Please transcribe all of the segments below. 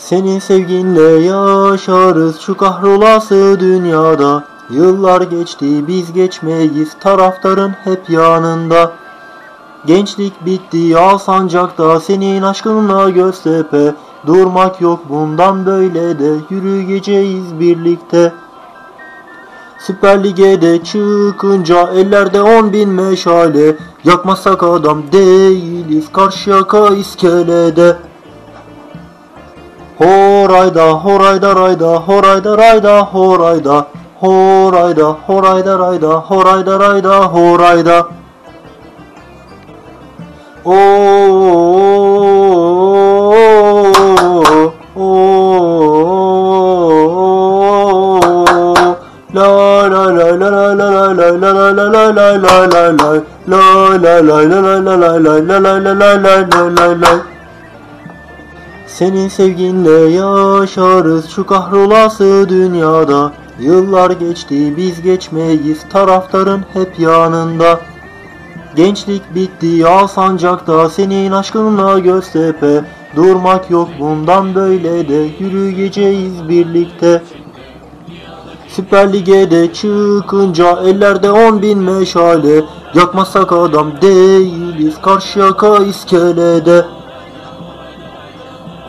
Senin sevginle yaşarız şu kahrolası dünyada. Yıllar geçti biz geçmeyiz taraftarın hep yanında. Gençlik bitti al sancakta senin aşkınla Göztepe. Durmak yok bundan böyle de yürüyeceğiz birlikte. Süper Lig'e çıkınca ellerde on bin meşale Yakmazsak adam değiliz Karşıyaka iskelede Horayda horayda rayda horayda rayda horayda Horayda horayda rayda horayda rayda horayda Oo, oo, La la la la la la la la la la la la la la la La la la la la la la la la la Senin sevginle yaşarız şu kahrolası dünyada. Yıllar geçti biz geçmeyiz taraftarın hep yanında. Gençlik bitti al sancakta senin aşkınla Göztepe Durmak yok bundan böyle de yürüyeceğiz birlikte. Süper Lig'e de çıkınca ellerde on bin meşale. Yakmazsak adam değiliz Karşıyaka iskelede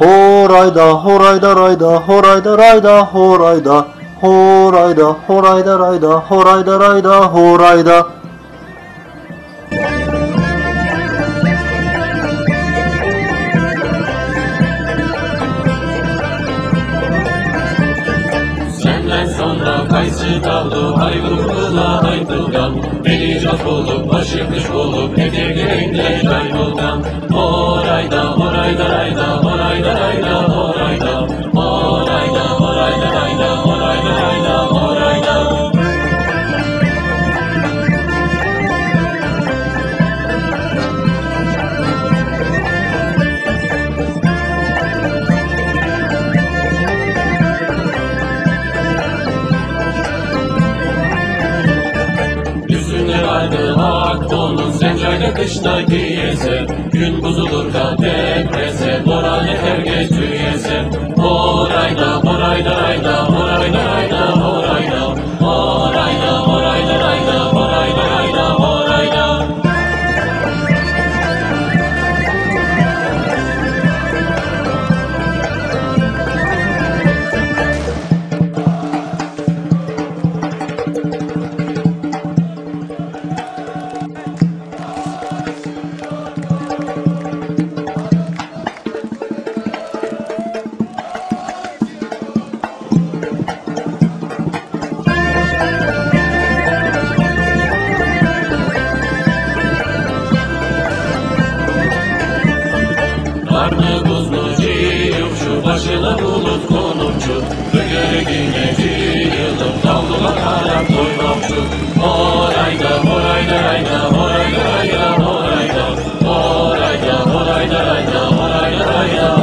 Horayda horayda rayda horayda rayda horayda. Horayda horayda rayda horayda rayda horayda. Senden sonra kayısı kaldı Hayvurluğa haydırdan Beni çok olup başı kış olup Eteklerinde kışta giyese Gün buzulur da deprese Borane her geç tüyese Orayda orayda rayda başına bulut konumcu Bögürgüne yılıp daldılar harap doymamcu Orayda orayda ayda orayda ayda orayda Orayda orayda ayda orayda ayda